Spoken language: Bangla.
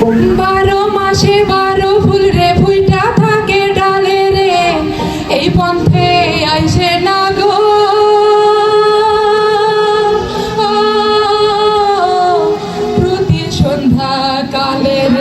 বারো মাসে বারো ফুল রে ফুইটা থাকে ডালে রে। এই পন্থে আইসে না গো। প্রতি সন্ধ্যা কালে রে।